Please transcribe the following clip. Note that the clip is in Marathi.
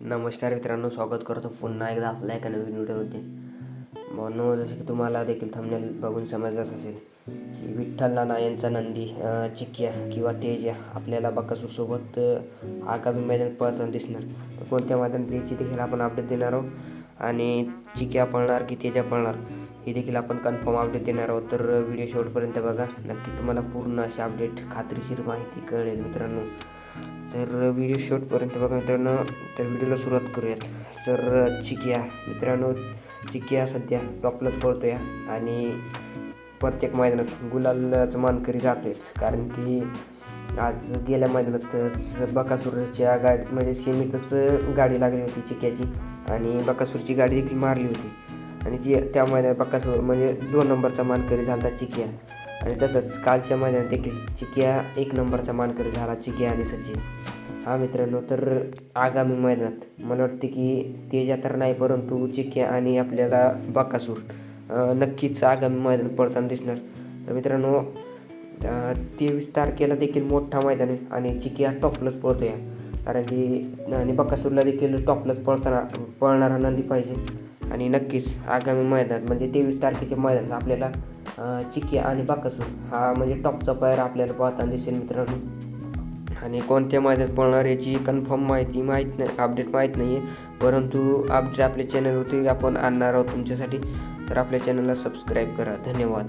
नमस्कार मित्रांनो स्वागत करतो पुन्हा एकदा आपल्या एका नवीन व्हिडिओमध्ये. म्हणून जसं की तुम्हाला देखील थंबनेल बघून समजलंच असेल की विठ्ठल नाना यांचा नंदी चिक्या किंवा तेजा आपल्याला बकासूरसोबत आगामी मैदान पळताना दिसणार. तर कोणत्या मैदान याची देखील आपण अपडेट देणार आहोत. आणि चिक्या पळणार की तेजा पळणार हे देखील आपण कन्फर्म अपडेट देणार आहोत. तर व्हिडिओ शेवटपर्यंत बघा. नक्की तुम्हाला पूर्ण अशी अपडेट खात्रीशीर माहिती कळेल मित्रांनो. तर व्हिडिओ शेवटपर्यंत बघा मित्रांनो. तर व्हिडिओला सुरुवात करूयात. तर चिकिया. मित्रांनो चिकिया सध्या टॉपलाच पळतो या आणि प्रत्येक मैदानात गुलालाचं मानकरी जातोयच कारण की आज गेल्या मैदानातच बकासूरच्या गाडी म्हणजे सीमितच गाडी लागली होती चिक्याची. आणि बकासूरची गाडी देखील मारली होती. आणि ती त्या मैदानात बकासूर म्हणजे दोन नंबरचा मानकरी झाला चिकिया. आणि तसंच कालच्या मैदानात देखील चिकिया एक नंबरचा मानकरी झाला चिकिया आणि सचिन. हा मित्रांनो तर आगामी मैदानात मला वाटते की तेजा तर नाही परंतु चिकिया आणि आपल्याला बकासूर नक्कीच आगामी मैदान पडताना दिसणार. तर मित्रांनो तेवीस तारखेला देखील मोठा मैदान आहे आणि चिकिया टॉपलाच पळतो या कारण की आणि बकासूरला देखील टॉपलाच पळताना पळणारा नंदी पाहिजे. आणि नक्कीच आगामी मैदानात म्हणजे तेवीस तारखेच्या मैदान आपल्याला चिकी आणि बाकासूर हा म्हणजे टॉपचा पायर आपल्याला पाहताना दिसेल मित्रांनो. आणि कोणत्या मैदानात पळणार याची कन्फर्म माहिती माहीत नाही अपडेट माहीत नाही आहे परंतु अपडेट आपल्या चॅनलवरती आपण आणणार आहोत तुमच्यासाठी. तर आपल्या चॅनलला सबस्क्राईब करा. धन्यवाद.